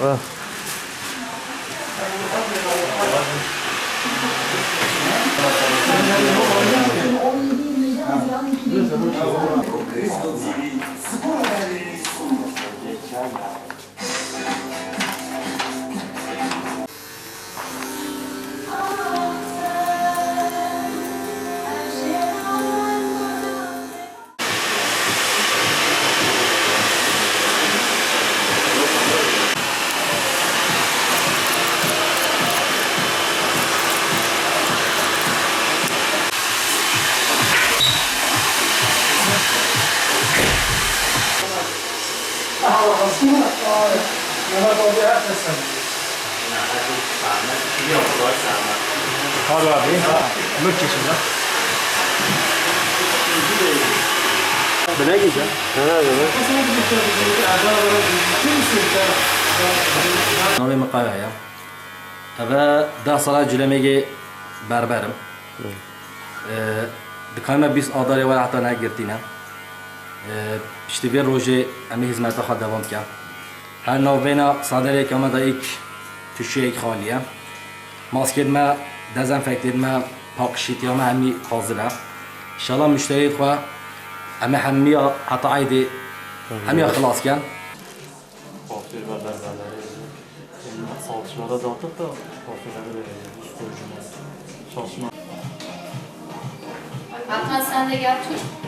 Ah. Abi abi. Mülk geçin lan. Bine gideceğim. Ha, evet. نامی مقاوه اوه ده ساله جلمه بربرم دکان ما 20 آداری ولی حتی نگرتینه پشتی وی روژه امی هزمت خود دوام کرد هر نوینا صادر یک آمده ایک توشه ایک خالیه ماسکت ما دزنفکتید ما پاکشیتی ما همی حاضره انشالله مشتری خواه امی همی حتی عیدی همی خلاص کن Kuaför ve berberleri salçılara dağıtıp da kuaförleri verelim. Soyucuma. Çalışma. Hakan sen de gel tut.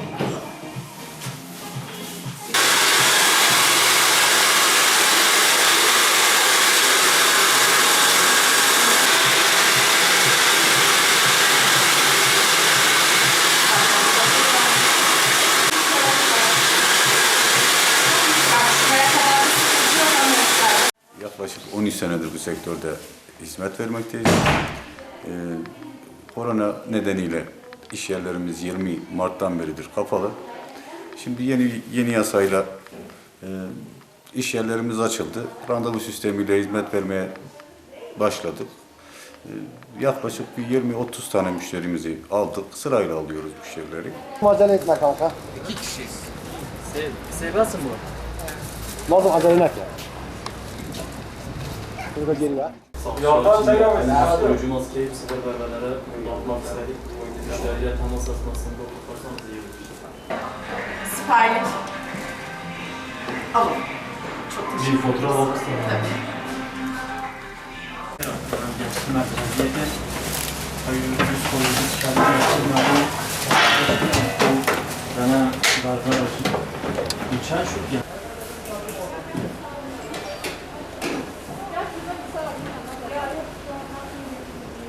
Yaklaşık 13 senedir bu sektörde hizmet vermekteyiz. Ee, korona nedeniyle iş yerlerimiz 20 Mart'tan beridir kapalı. Şimdi yeni yeni yasayla e, iş yerlerimiz açıldı. Randevu sistemiyle hizmet vermeye başladık. Ee, yaklaşık bir 20-30 tane müşterimizi aldık. Sırayla alıyoruz müşterileri. Acele etme kanka. İki kişiyiz. Sev, seversin bu. Lazım acele etme. Şurada geri ver. Soyucu maskeyi bu sefer berberlere dağıtmak istedik. Müşteriyle temas esnasında oturtarsanız iyi olur. siperlik. Alın. Çok teşekkür Bir fotoğraf alırsın. Tabii. merkeziyete hayırlı psikolojik kendine yaptırmadı. Bana darbe olsun. Uçan şu ya.